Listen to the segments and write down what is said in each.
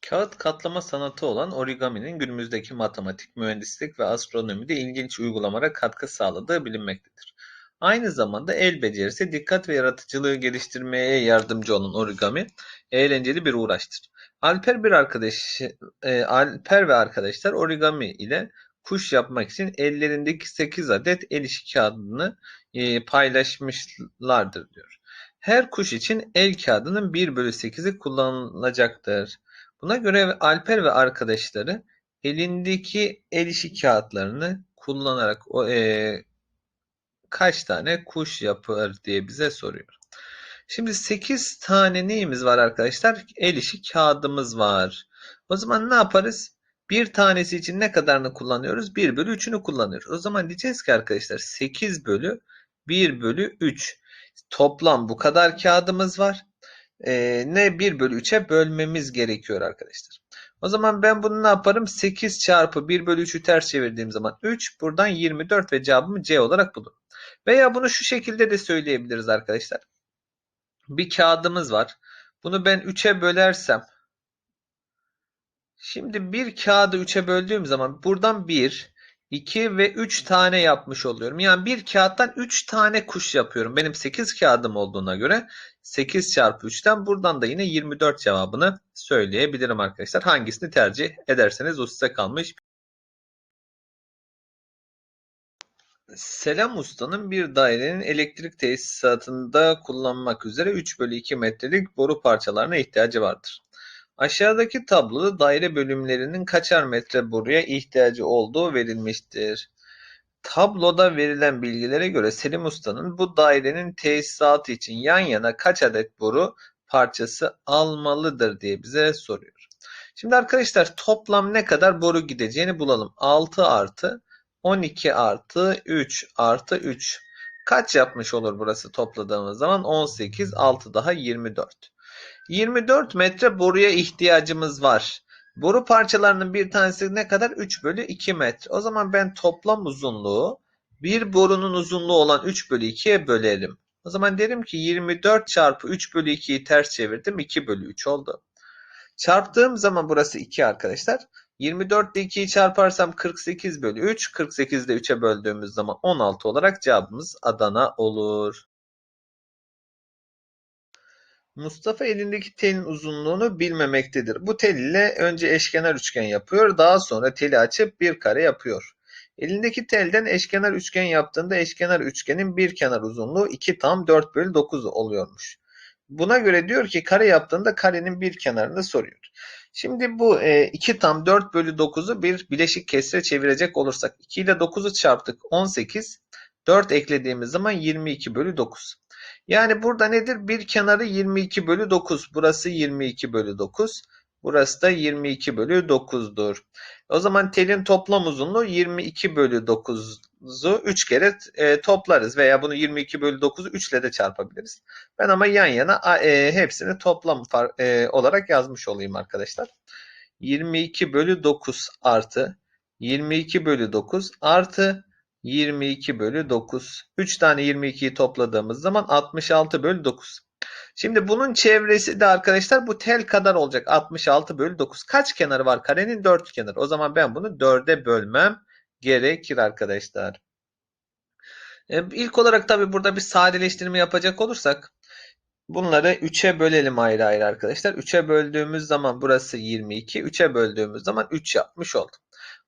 Kağıt katlama sanatı olan origaminin günümüzdeki matematik, mühendislik ve astronomide ilginç uygulamalara katkı sağladığı bilinmektedir. Aynı zamanda el becerisi, dikkat ve yaratıcılığı geliştirmeye yardımcı olan origami eğlenceli bir uğraştır. Alper bir arkadaş, e, Alper ve arkadaşlar origami ile kuş yapmak için ellerindeki 8 adet el işi kağıdını e, paylaşmışlardır diyor. Her kuş için el kağıdının 1 bölü 8'i kullanılacaktır. Buna göre Alper ve arkadaşları elindeki el işi kağıtlarını kullanarak o, e, kaç tane kuş yapar diye bize soruyor. Şimdi 8 tane neyimiz var arkadaşlar? El işi kağıdımız var. O zaman ne yaparız? Bir tanesi için ne kadarını kullanıyoruz? 1 bölü 3'ünü kullanıyoruz. O zaman diyeceğiz ki arkadaşlar 8 bölü 1 bölü 3. Toplam bu kadar kağıdımız var. Ee, ne 1 bölü 3'e bölmemiz gerekiyor arkadaşlar. O zaman ben bunu ne yaparım? 8 çarpı 1 bölü 3'ü ters çevirdiğim zaman 3. Buradan 24 ve cevabımı C olarak bulurum. Veya bunu şu şekilde de söyleyebiliriz arkadaşlar. Bir kağıdımız var. Bunu ben 3'e bölersem Şimdi bir kağıdı 3'e böldüğüm zaman buradan 1, 2 ve 3 tane yapmış oluyorum. Yani bir kağıttan 3 tane kuş yapıyorum. Benim 8 kağıdım olduğuna göre 8 çarpı 3'ten buradan da yine 24 cevabını söyleyebilirim arkadaşlar. Hangisini tercih ederseniz o size kalmış. Selam Usta'nın bir dairenin elektrik tesisatında kullanmak üzere 3 bölü 2 metrelik boru parçalarına ihtiyacı vardır. Aşağıdaki tabloda daire bölümlerinin kaçar metre boruya ihtiyacı olduğu verilmiştir. Tabloda verilen bilgilere göre Selim Usta'nın bu dairenin tesisatı için yan yana kaç adet boru parçası almalıdır diye bize soruyor. Şimdi arkadaşlar toplam ne kadar boru gideceğini bulalım. 6 artı 12 artı 3 artı 3. Kaç yapmış olur burası topladığımız zaman? 18, 6 daha 24. 24 metre boruya ihtiyacımız var. Boru parçalarının bir tanesi ne kadar? 3 bölü 2 metre. O zaman ben toplam uzunluğu bir borunun uzunluğu olan 3 bölü 2'ye bölerim. O zaman derim ki 24 çarpı 3 bölü 2'yi ters çevirdim. 2 bölü 3 oldu. Çarptığım zaman burası 2 arkadaşlar. 24 ile 2'yi çarparsam 48 bölü 3. 48 ile 3'e böldüğümüz zaman 16 olarak cevabımız Adana olur. Mustafa elindeki telin uzunluğunu bilmemektedir. Bu tel ile önce eşkenar üçgen yapıyor. Daha sonra teli açıp bir kare yapıyor. Elindeki telden eşkenar üçgen yaptığında eşkenar üçgenin bir kenar uzunluğu 2 tam 4 bölü 9 oluyormuş. Buna göre diyor ki kare yaptığında karenin bir kenarını soruyor. Şimdi bu 2 e, tam 4 bölü 9'u bir bileşik kesre çevirecek olursak 2 ile 9'u çarptık 18. 4 eklediğimiz zaman 22 bölü 9. Yani burada nedir? Bir kenarı 22 bölü 9. Burası 22 bölü 9. Burası da 22 bölü 9'dur. O zaman telin toplam uzunluğu 22 bölü 9'u 3 kere e, toplarız. Veya bunu 22 bölü 9'u 3 ile de çarpabiliriz. Ben ama yan yana e, hepsini toplam e, olarak yazmış olayım arkadaşlar. 22 bölü 9 artı 22 bölü 9 artı 22 bölü 9. 3 tane 22'yi topladığımız zaman 66 bölü 9. Şimdi bunun çevresi de arkadaşlar bu tel kadar olacak. 66 bölü 9. Kaç kenarı var karenin? 4 kenarı. O zaman ben bunu 4'e bölmem gerekir arkadaşlar. E, ilk olarak tabi burada bir sadeleştirme yapacak olursak bunları 3'e bölelim ayrı ayrı arkadaşlar. 3'e böldüğümüz zaman burası 22. 3'e böldüğümüz zaman 3 yapmış olduk.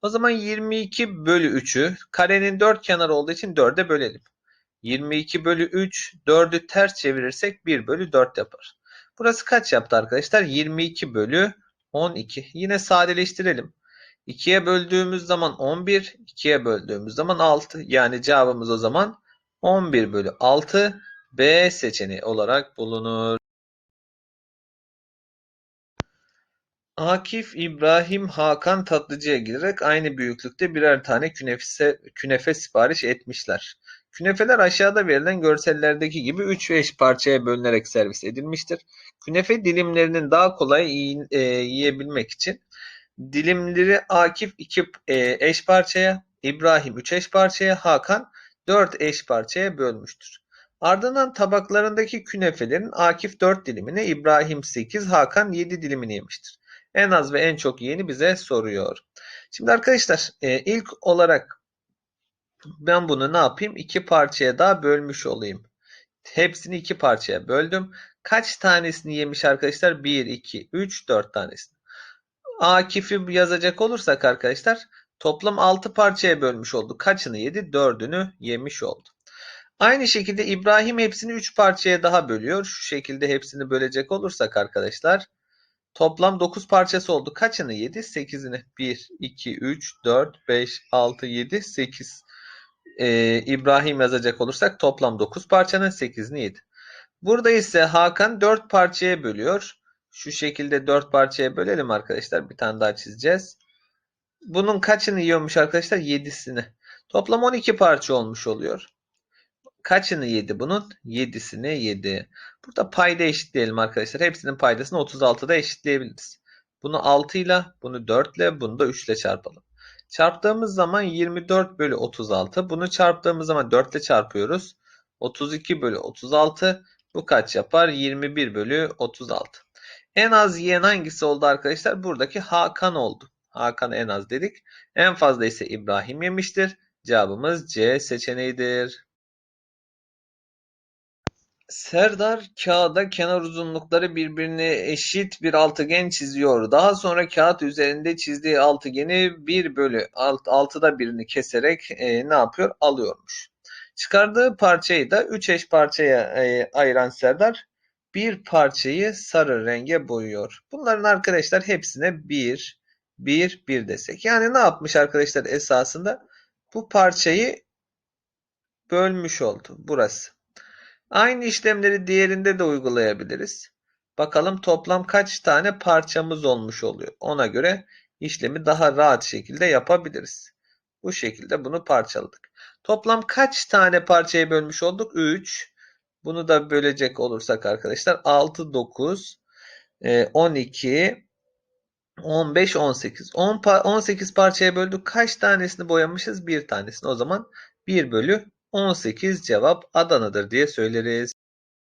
O zaman 22 bölü 3'ü karenin 4 kenarı olduğu için 4'e bölelim. 22 bölü 3 4'ü ters çevirirsek 1 bölü 4 yapar. Burası kaç yaptı arkadaşlar? 22 bölü 12. Yine sadeleştirelim. 2'ye böldüğümüz zaman 11, 2'ye böldüğümüz zaman 6. Yani cevabımız o zaman 11 bölü 6 B seçeneği olarak bulunur. Akif, İbrahim, Hakan tatlıcıya giderek aynı büyüklükte birer tane künefe, künefe sipariş etmişler. Künefeler aşağıda verilen görsellerdeki gibi 3 eş parçaya bölünerek servis edilmiştir. Künefe dilimlerinin daha kolay e, yiyebilmek için dilimleri Akif 2 e, eş parçaya, İbrahim 3 eş parçaya, Hakan 4 eş parçaya bölmüştür. Ardından tabaklarındaki künefelerin Akif 4 dilimini, İbrahim 8, Hakan 7 dilimini yemiştir. En az ve en çok yiyeni bize soruyor. Şimdi arkadaşlar e, ilk olarak ben bunu ne yapayım? İki parçaya daha bölmüş olayım. Hepsini iki parçaya böldüm. Kaç tanesini yemiş arkadaşlar? 1, 2, 3, 4 tanesini. Akif'i yazacak olursak arkadaşlar toplam 6 parçaya bölmüş oldu. Kaçını yedi? 4'ünü yemiş oldu. Aynı şekilde İbrahim hepsini 3 parçaya daha bölüyor. Şu şekilde hepsini bölecek olursak arkadaşlar toplam 9 parçası oldu. Kaçını yedi? 8'ini. 1, 2, 3, 4, 5, 6, 7, 8. Ee, İbrahim yazacak olursak toplam 9 parçanın 8'ini yedi. Burada ise Hakan 4 parçaya bölüyor. Şu şekilde 4 parçaya bölelim arkadaşlar. Bir tane daha çizeceğiz. Bunun kaçını yiyormuş arkadaşlar? 7'sini. Toplam 12 parça olmuş oluyor. Kaçını yedi bunun? 7'sini yedi. Burada payda eşitleyelim arkadaşlar. Hepsinin paydasını 36'da eşitleyebiliriz. Bunu 6 ile, bunu 4 ile, bunu da 3 ile çarpalım. Çarptığımız zaman 24 bölü 36. Bunu çarptığımız zaman 4 ile çarpıyoruz. 32 bölü 36. Bu kaç yapar? 21 bölü 36. En az yiyen hangisi oldu arkadaşlar? Buradaki Hakan oldu. Hakan en az dedik. En fazla ise İbrahim yemiştir. Cevabımız C seçeneğidir. Serdar kağıda kenar uzunlukları birbirine eşit bir altıgen çiziyor. Daha sonra kağıt üzerinde çizdiği altıgeni 1 bölü 6'da birini keserek e, ne yapıyor? Alıyormuş. Çıkardığı parçayı da 3 eş parçaya e, ayıran Serdar bir parçayı sarı renge boyuyor. Bunların arkadaşlar hepsine 1, 1, 1 desek. Yani ne yapmış arkadaşlar esasında? Bu parçayı bölmüş oldu. Burası. Aynı işlemleri diğerinde de uygulayabiliriz. Bakalım toplam kaç tane parçamız olmuş oluyor. Ona göre işlemi daha rahat şekilde yapabiliriz. Bu şekilde bunu parçaladık. Toplam kaç tane parçaya bölmüş olduk? 3. Bunu da bölecek olursak arkadaşlar 6, 9, 12, 15, 18. 10, 18 parçaya böldük. Kaç tanesini boyamışız? Bir tanesini. O zaman 1 bölü 18 cevap Adana'dır diye söyleriz.